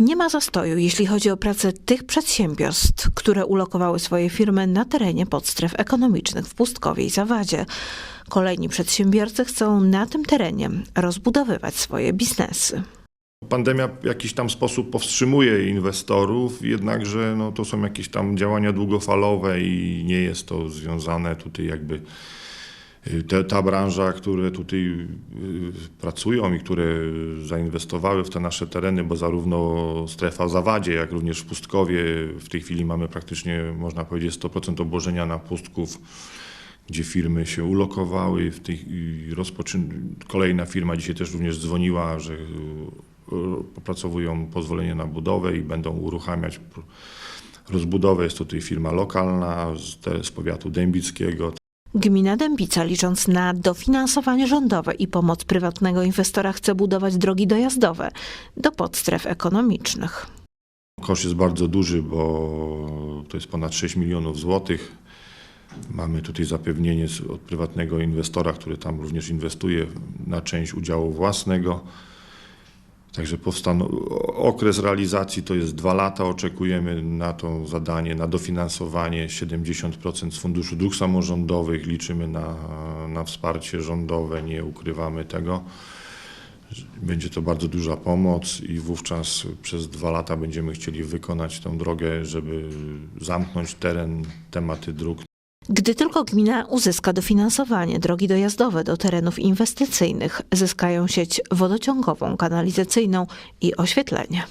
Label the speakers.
Speaker 1: Nie ma zastoju, jeśli chodzi o pracę tych przedsiębiorstw, które ulokowały swoje firmy na terenie podstref ekonomicznych w Pustkowie i Zawadzie. Kolejni przedsiębiorcy chcą na tym terenie rozbudowywać swoje biznesy.
Speaker 2: Pandemia w jakiś tam sposób powstrzymuje inwestorów, jednakże no, to są jakieś tam działania długofalowe i nie jest to związane tutaj jakby te, ta branża, które tutaj y, pracują i które zainwestowały w te nasze tereny, bo zarówno strefa Zawadzie, jak również w Pustkowie, w tej chwili mamy praktycznie, można powiedzieć, 100% obłożenia na Pustków, gdzie firmy się ulokowały. W tej. Kolejna firma dzisiaj też również dzwoniła, że y, opracowują pozwolenie na budowę i będą uruchamiać rozbudowę. Jest tutaj firma lokalna z, te, z powiatu dębickiego.
Speaker 1: Gmina Dębica, licząc na dofinansowanie rządowe i pomoc prywatnego inwestora, chce budować drogi dojazdowe do podstref ekonomicznych.
Speaker 2: Koszt jest bardzo duży, bo to jest ponad 6 milionów złotych. Mamy tutaj zapewnienie od prywatnego inwestora, który tam również inwestuje na część udziału własnego. Także powstaną, okres realizacji to jest dwa lata. Oczekujemy na to zadanie, na dofinansowanie 70% z Funduszu Dróg Samorządowych. Liczymy na, na wsparcie rządowe, nie ukrywamy tego. Będzie to bardzo duża pomoc i wówczas przez dwa lata będziemy chcieli wykonać tę drogę, żeby zamknąć teren, tematy dróg.
Speaker 1: Gdy tylko gmina uzyska dofinansowanie, drogi dojazdowe do terenów inwestycyjnych zyskają sieć wodociągową, kanalizacyjną i oświetlenie.